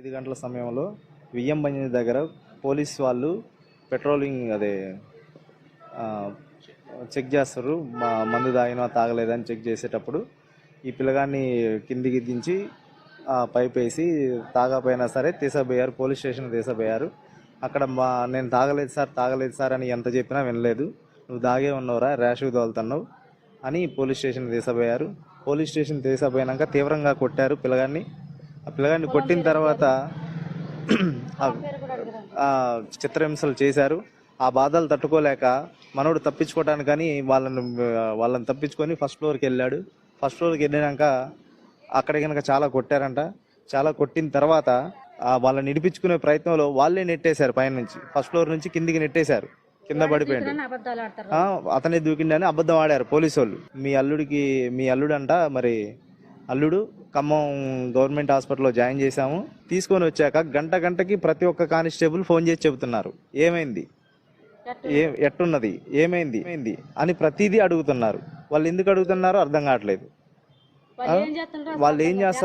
ఐదు గంటల సమయంలో వియ్యం బంజి దగ్గర పోలీస్ వాళ్ళు పెట్రోలింగ్ అదే చెక్ చేస్తారు. మా మందు తాగినా తాగలేదని చెక్ చేసేటప్పుడు ఈ పిల్లగాన్ని కిందికి దించి పైప్ వేసి తాగపోయినా సరే తీసబోయారు పోలీస్ స్టేషన్ తీసపోయారు అక్కడ మా నేను తాగలేదు సార్ తాగలేదు సార్ అని ఎంత చెప్పినా వినలేదు. నువ్వు తాగే ఉన్నావురా ర్యాష్ తోలుతున్నావు అని పోలీస్ స్టేషన్ తీసబోయారు. పోలీస్ స్టేషన్ తీసపోయినాక తీవ్రంగా కొట్టారు పిల్లగాన్ని. ఆ పిల్లగాన్ని కొట్టిన తర్వాత చిత్రహింసలు చేశారు. ఆ బాధలు తట్టుకోలేక మనోడు తప్పించుకోవడానికి కానీ వాళ్ళని వాళ్ళని తప్పించుకొని ఫస్ట్ ఫ్లోర్కి వెళ్ళాడు. ఫస్ట్ ఫ్లోర్కి వెళ్ళినాక అక్కడ కనుక చాలా కొట్టారంట. చాలా కొట్టిన తర్వాత వాళ్ళని నిడిపించుకునే ప్రయత్నంలో వాళ్ళే నెట్టేశారు పైన నుంచి ఫస్ట్ ఫ్లోర్ నుంచి కిందికి నెట్టేశారు. కింద పడిపోయాడు. అతనే దూకిండని అబద్ధం ఆడారు పోలీసు వాళ్ళు మీ అల్లుడికి మీ అల్లుడు అంట మరి అల్లుడు ఖమ్మం గవర్నమెంట్ హాస్పిటల్లో జాయిన్ చేశాము. తీసుకొని వచ్చాక గంట గంటకి ప్రతి ఒక్క కానిస్టేబుల్ ఫోన్ చేసి చెబుతున్నారు. ఏమైంది? ఏ ఎట్టున్నది? ఏమైంది? ఏమైంది? అని ప్రతిదీ అడుగుతున్నారు. వాళ్ళు ఎందుకు అడుగుతున్నారో అర్థం కావట్లేదు. వాళ్ళు ఏం చేస్తుంటారు వాళ్ళు ఏం చేస్తారు?